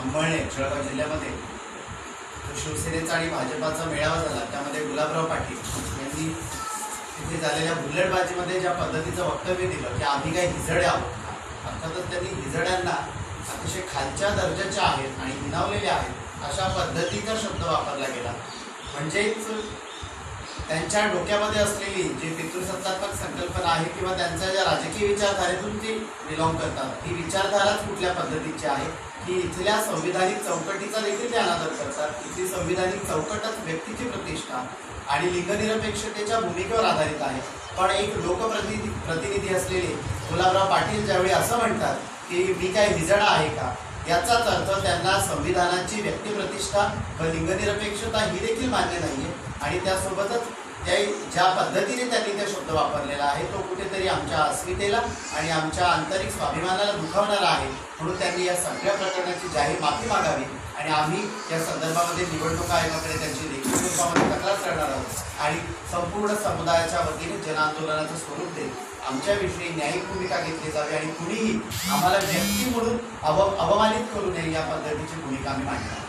अंबळणे जळगाव जिल्ह्यामध्ये शिवसेनेचा आणि भाजपाचा मेळावा झाला. त्यामध्ये गुलाबराव पाटील यांनी तिथे झालेल्या बुलेटबाजीमध्ये ज्या पद्धतीचं वक्तव्य दिलं की आम्ही काही हिजडे आहोत अर्थातच त्यांनी हिजड्यांना अतिशय खालच्या दर्जाच्या आहेत आणि हिनावलेल्या आहेत अशा पद्धतीचा शब्द वापरला गेला. म्हणजेच त्यांच्या डोक्यामध्ये असलेली जी पितृसत्तात्मक संकल्पना आहे किंवा त्यांच्या ज्या राजकीय विचारधारेतून ते बिलॉंग करतात ही विचारधाराच कुठल्या पद्धतीची आहे? की इथल्या संविधानिक चौकटीचा देखील ते अनादर करतात. इथली संविधानिक चौकटच व्यक्तीची प्रतिष्ठा आणि लिंगनिरपेक्षतेच्या भूमिकेवर आधारित आहे. पण एक लोकप्रतिनिधी प्रतिनिधी असलेले गुलाबराव पाटील ज्यावेळी असं म्हणतात की मी काय हिजडा आहे का? याचाच अर्थ त्यांना संविधानाची व्यक्तिप्रतिष्ठा व लिंगनिरपेक्षता ही देखील मान्य नाहीये. आणि त्यासोबतच त्या ज्या पद्धतीने त्यांनी ते शब्द वापरलेला आहे तो कुठेतरी आमच्या अस्मितेला आणि आमच्या आंतरिक स्वाभिमानाला दुखावणारा आहे. म्हणून त्यांनी या सगळ्या प्रकरणाची जाहीर माफी मागावी आणि आम्ही या संदर्भामध्ये निवडणूक आयोगाकडे त्यांची लेखी स्वरूपामध्ये तक्रार करणार आहोत. आणि संपूर्ण समुदायाच्या वतीने जनआंदोलनाचं स्वरूप देत आमच्याविषयी न्यायिक भूमिका घेतली जावी आणि कुणीही आम्हाला व्यक्ती म्हणून अव अवमानित करू नये या पद्धतीची भूमिका आम्ही मांडणार